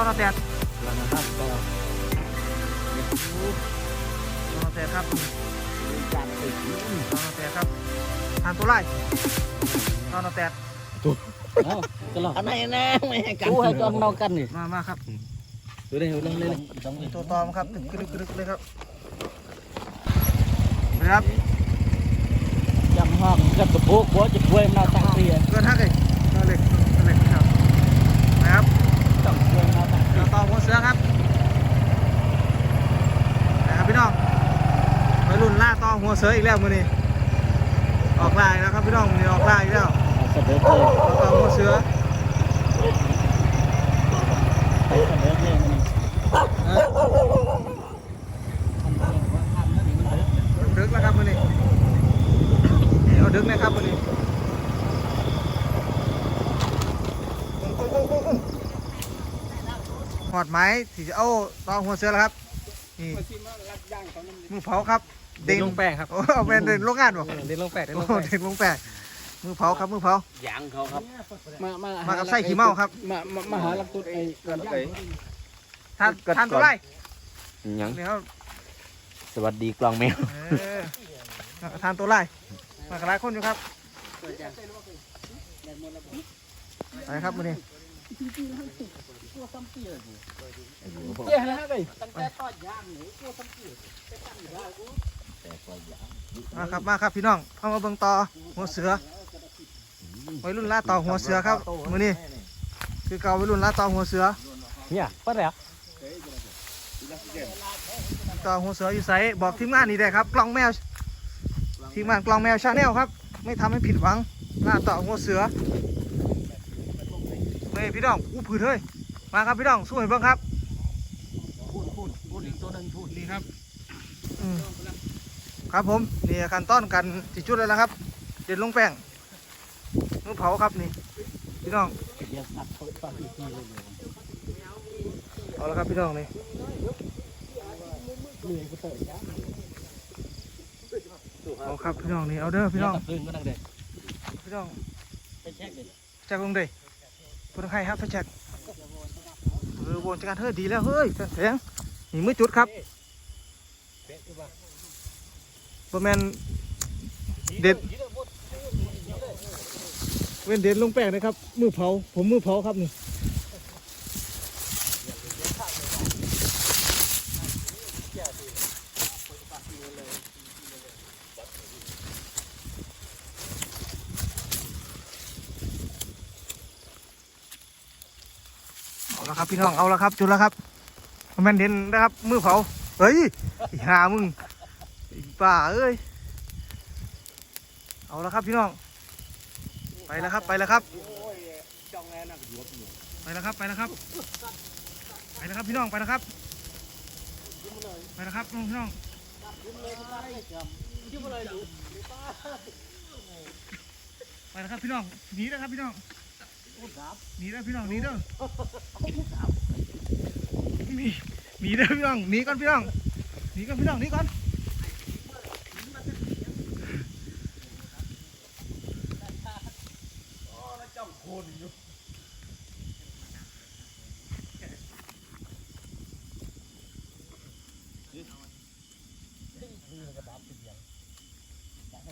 อยังตอนเราแตกแล้วนะครับก็ตอนเราแตกครับจานติดตอนเราแตกครับทานตัวไล่ตอนเราแตกเอ้าก็หรออันไหนแน่ไม่ให้กันให้ตัวนอกกันนี่มามาครับดูได้ดูได้เลยต้องมีตัวตอมครับตึกกรึกกรึกเลยครับนะครับจำห้องกับตะปูหัวจะช่วยมาตั้งเสียเกินห้าเลยเกินเหล็กเกินเหล็กครับนะครับ ต้องช่วยมาตั้ง เราต่อหัวเสือครับนะครับพี่น้องวัยรุ่นล่าต่อหัว เสืออีกแล้วมือนี้ออกลายแล้วครับพี่น้องมือนี้ออกลายอีกแล้วเสด็จเลยเราต่อหัวเสือไปเสด็จเลยมันดึกแล้วครับมือนี้เอาดึกนะครับมือนี้หอดไม้ที่จะเอาต่อหัวเสือแล้วครับนี่มือเผาครับ เด็กลงแป้งครับโอ้เอาเป็นเดินโรงงานบ่เด็กลงแป้งเด็กลโอ้งแป้งเด็กลงแปะมือเผาครับมือเผายางเขาครับ มามามากับไส้ขี้เมาครับ มามามาหาลักตุดไอ้กันไอ้ทานทานตัวไรยังนี่เขาสวัสดีกลองแมวเออมากับทานตัวไรมากับหลายคนอยู่ครับไปครับมือนี้เจ๊ฮะเลยตั้งแต่ทอดยางหนูกลัวซ้ำเกลือ มาครับมาครับพี่น้องเข้ามาเบิ่งต่อหัวเสือวัยรุ่นล่าต่อหัวเสือครับมือนี้คือเก่าวัยรุ่นล่าต่อหัวเสือเนี่ยปัดแล้วต่อหัวเสืออยู่ไสบอกทีมงานนี่ได้ครับกล้องแมวทีมงานกล้องแมวชาแนลครับ ไม่ทำให้ผิดหวังล่าต่อหัวเสือเฮ้ยพี่น้องอู้ผืดเฮ้ยมาครับพี่น้องสู้ให้เบิ่งครับพูดพูดพูดอีกตัวหนึงพูดนี่ครับอืม ครับผมนี่ขั้นตอนกันจิจุดเลยแล้วครับ เด็ดลงแป้งมือเผาครับนี่พี่น้องเดี๋ยวตัดเขาตัดอีกทีเลยเอาละครับพี่น้องนี่เอาครับพี่น้องนี่เอาเด้อพี่น้องพี่น้องไปเช็คเลยแจ็คลงเด้พูดให้ครับพี่แจ็คเออวนจักรเฮ้ยดีแล้วเฮ้ยแสงนี่มือจุดครับ บแมนเด็ดเว้นเด็ดลงแป้งนะครับ มือเผา ผมมือเผาครับนี่เอาละครับพี่น้องเอาละครับจุดแล้วครับแมนเด่นนะครับ มือเผาเฮ้ยหามึงไอี ป่าเอ้ย เอาละครับพี่น้อง ไปแล้วครับไปแล้วครับ ไปแล้วครับไปแล้วครับ ไปแล้วครับพี่น้องไปแล้วครับ ไปแล้วครับพี่น้อง ไปแล้วครับพี่น้องหนีแล้วครับพี่น้องหนีแล้วพี่น้องหนีเด้อหนีหนีเด้อพี่น้องหนีก่อนพี่น้องหนีก่อนพี่น้องหนีก่อน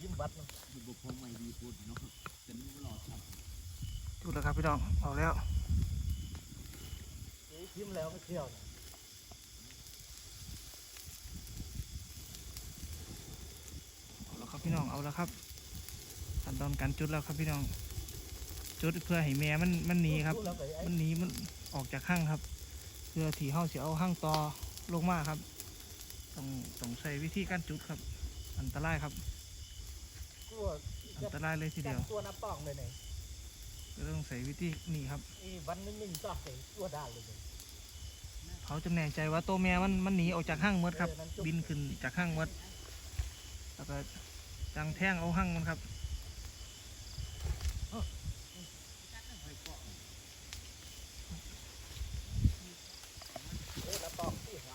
โอ้จิ้มบัตรจุดแล้วครับพี่น้องเอาแล้วจิ้มแล้วไม่เที่ยวเอาแล้วครับพี่น้องเอาแล้วครับขั้นตอนการจุดแล้วครับพี่น้อง จุดเพื่อให้แม่มันมันหนีครับ มันหนีมันออกจากห้างครับ เพื่อที่เฮาสิเอาห้างต่อลงมาครับต้องต้องใช้วิธีการจุดครับ อันตรายครับ วอันตรายเลยทีเดียวตัวน้ำปองเลยเนี่ยก็ต้องใส่วิธีนี่ครับอีวันนึงหนึ่งจอกเลยตัวด่านเลยเนี่ยเขาจะแน่ใจว่าตัวแม่มันมันหนีออกจากห้างหมดครับ บินขึ้นจากห้างหมดแล้วก็จังแท่งเอาห้างมันครับเออน้ำปองที่หา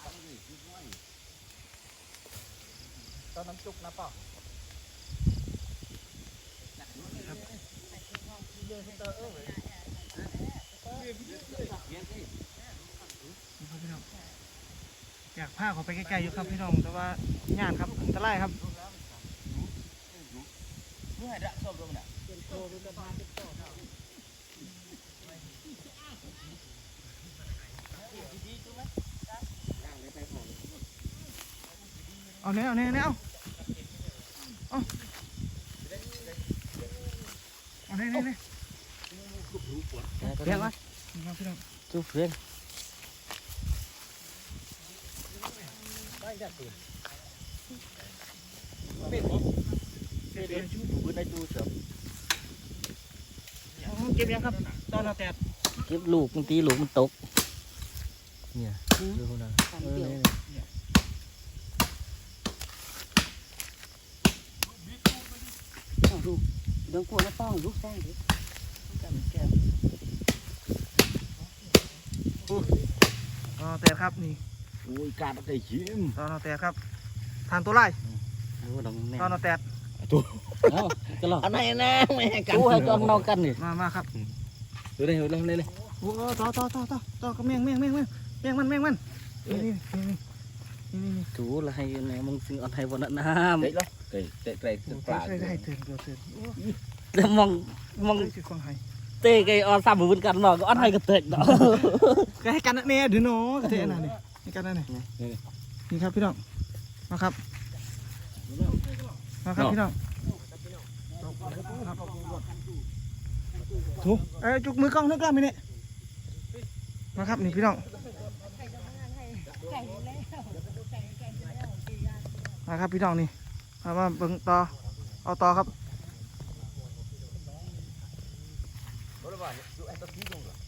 ตอนน้ำจุกน้ำปอง นี่ครับพี่น้ อยากพาเขาไปใกล้ๆอยู่ครับพี่น้อง แต่ว่าย่านครับอันตรายครับเอาแน่เอาแน่เอาแน่เอาเอาเอาแน่แน่แน่ เรียกว่านี่ครับพี่น้องจูเพื่อนไม่ได้ตื่นปืนในจูเสือเอาเก็บยังครับ ตอนเราแตดเก็บลูกบางทีลูกมันตก เนี่ยดูนะเออเนี่ยดูเดินกลัวน้ำปองลูกแซงดิกันแก้ ตอนเราแตดครับนี่โอ้ยการตะไคร้ชิมตอนเราแตดครับทานตัวไล่โอ้ดองแน่ตอนเราแตดเอ้าก็หรออันไหนนะไม่ให้กันให้กองนอกกันนี่มามาครับดูได้ดูได้เลยเลยโอ้ต่อต่อต่อต่อต่อก็แมงแมงแมงแมงแมงมันแมงมันนี่นี่นี่นี่นี่นี่จูละให้ไหนมึงซึ่งเอาให้บนน้ำ đấy đó cái cái cái โอ้ cái ใช่ได้เตือนเตือนเตือนโอ้แล้วมองมองยสิควงไห้เตะไก่ออนซ้ำมือกันบอกก็อันให้ กระเตกเนาะก็ให้กันนะเนี่ยเดี๋ยวเนาะกระเทะน่ะนี่ให้กันนะนี่นี่ครับพี่น้องมาครับมาครับพี่น้องถูกเอ้ยจุกมือกล้องนึกกล้ามไหมเนี่ยมาครับนี่พี่น้องมาครับพี่น้องนี่มามาเบิ่งต่อเอาต่อครับ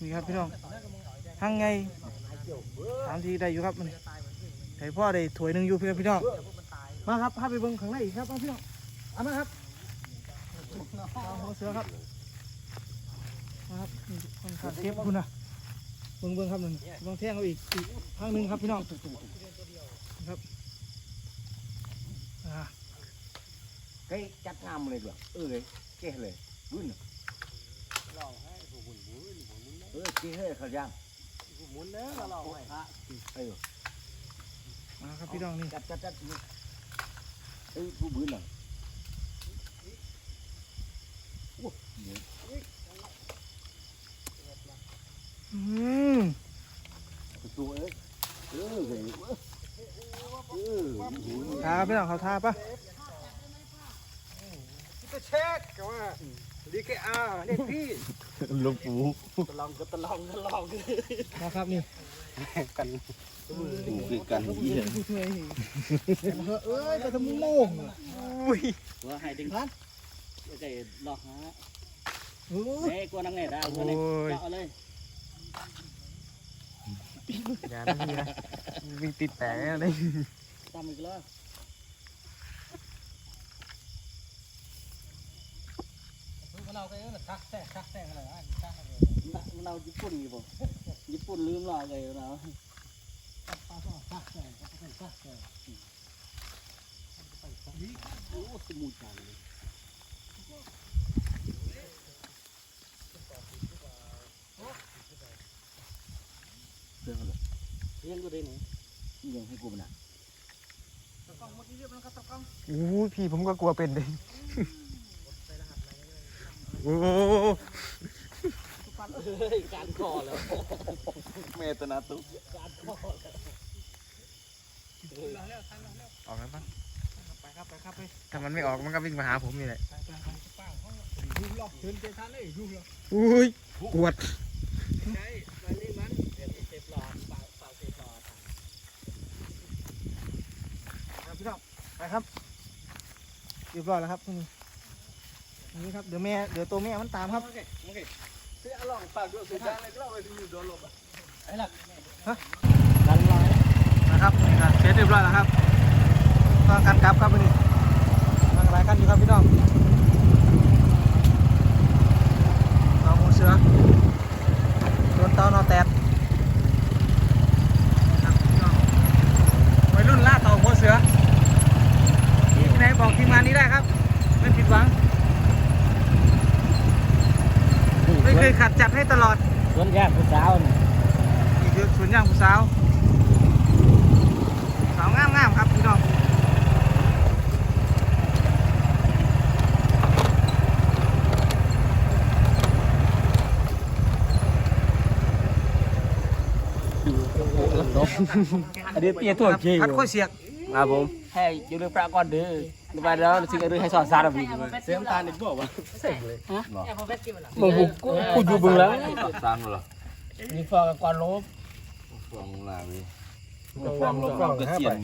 นี่ครับพี่น้องทั้งไงสามทีได้อยู่ครับมันไก่พ่อได้ถวยหนึ่งอยู่พี่พี่น้องมาครับพาไปเบิ่งข้างในอีกครับพี่น้องเอามาครับเอาหัวเสือครับมาครับคนขับเทปคุณนะเบิ่งเบิ่งครับหนั่นเบิ่งแท่งเอาอีกอีกข้างหนึ่งครับพี่น้องครับอ่า cái chắc ngam này được ừ đấy cái này bún ừ cái hơi khởi giang หมุนเนื้อเราลองให้ ayo มาครับพี่น้องนี่ chặt chặt chặt ừ bún bún này อืม cái tua ấy ừ vậy ừ bún ทาพี่น้องเขาทาปะจะเช็คกันว่าดีแค่อาเรียก พี่ลูกปูตะลองก็ตะลองตะลองมาครับนี่ bún cái cắn gì này ผู้ช่วยนี่เอ้ยไปทำโม่งอุ้ยว่าให้ดึงพันไก่หลอกฮะโอ้ยเอ้กลัวนังไงได้เอาเลยโอ้ยเอาเลยอย่านะพี่นะมีติดแตกอะไรตามอีกแล้ว มัน เอาไปเออทักแทกทักแทกอะไรอะทักอะไรเอาญี่ปุ่นอยู่บ่ญี่ปุ่นลืมเราทักแทกทักแทกทักแทกโอ้สมุนจังเลยเรื่องก็ได้ไหน nhưng hay cùng nào โอ้พี่ผมก็กลัวเป็นเลย เฮ้ยการคอแล้ว mẹ tao nát tú ออกแล้วปะไปครับไปครับไปถ้ามันไม่ออกมันก็วิ่งมาหาผมนี่แหละดูหลอกเชิญไปทานเลยดูหลอกอุ้ยกวดใช่มันนี่มันเดี๋ยวเซฟหลอดเปล่าเปล่าเซฟหลอดครับพี่น้องไปครับเรียบร้อยแล้วครับ นี่นี่ครับเดี๋ยวแม่เดี๋ยวตัวแม่มันตามครับเอาลองปากด้วยสุดท้ายเลยก็เราไปอยู่โดนลบอะไอ้หลักนะครับนี่ครับเสร็จเรียบร้อยแล้วครับต้องการกลับครับวันนี้ทางรายกันอยู่ครับพี่น้องน้องหมูเสือโดนเต้านอแตดครับพี่น้องวัยรุ่นล่าเต่าหัวเสือที่ไหนบอกทีมงานนี้ได้ครับ ไม่ผิดหวัง ไม่เคยขัดจัดให้ตลอดสวนยางผู้สาวนี่นี่คือสวนยางผู้สาวสาวงามงามๆครับพี่น้องอันนี้เตี้ยตัวจริงพัดข้อยเสียก ครับผม ให้อยู่เรื่องพระก่อนเด้อไปแล้วสิ่งอื่นให้สอนสารบีเสียมตาอีกบอกว่ามึงกูกูอยู่บึงแล้วสร้างเหรอมีฟองก่อนลบฟองลาวิฟองฟองกระเจียน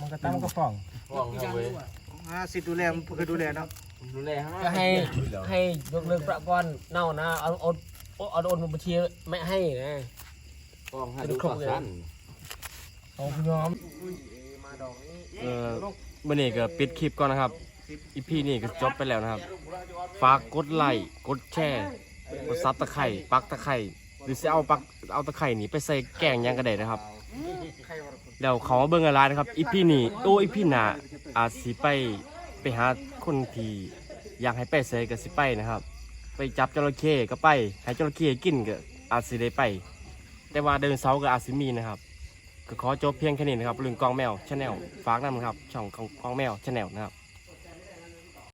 มันก็ตั้งก็ฟองฟองเอาไว้อ่าสิทธิ์ดูแลมันเคยดูแลเนาะดูแลให้ก็ให้ให้ยกเลิกพระก่อนเน่านะเอาเอาเอาโอนบัญชีไม่ให้นะฟองให้ดูข้าวสั้นเอาพี่น้อง เอ่อมื่อนี้ก็ปิดคลิปก่อนนะครับ อีพีนี้ก็จบไปแล้วนะครับ ฝากกดไลค์กดแชร์กดซับตะไคร่ปักตะไคร่หรือจะเอาปักเอาตะไคร่นี่ไปใส่แกงยังก็ได้นะครับแล้วขามาเบิ่งอะไรนะครับ อีพีนี้โอ้อีพีหนาอาจสิไปไปหาคนที่อยากให้ไปใส่ก็สิไปนะครับ ไปจับจระเข้ก็ไปให้จระเข้กินก็อาจสิได้ไป แต่ว่าเดินเสาก็อาจสิมีนะครับ ก็ขอจบเพียงแค่นี้นะครับเรื่องกองแมวชาแนลฝากนำนะครับ ช่องของกองแมวชาแนลนะครับ